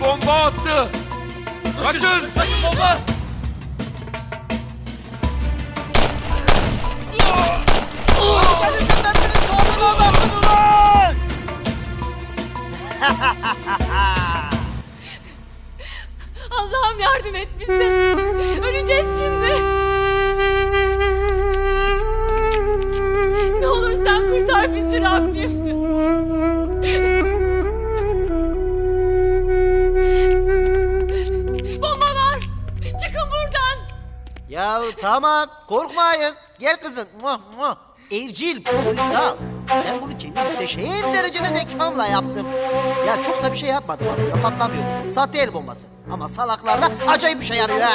bomba attı. Kaçın. Kaçın bomba. Allah'ım yardım et bize. Öleceğiz şimdi. Ne olur sen kurtar bizi Rabbim. Ya tamam korkmayın. Gel kızım. Muah, muah. Evcil, uysal. Ben bunu kendi muhteşem derecede zekamla yaptım. Ya çok da bir şey yapmadım aslında patlamıyor. Sahte el bombası. Ama salaklarda acayip bir şey yarıyor.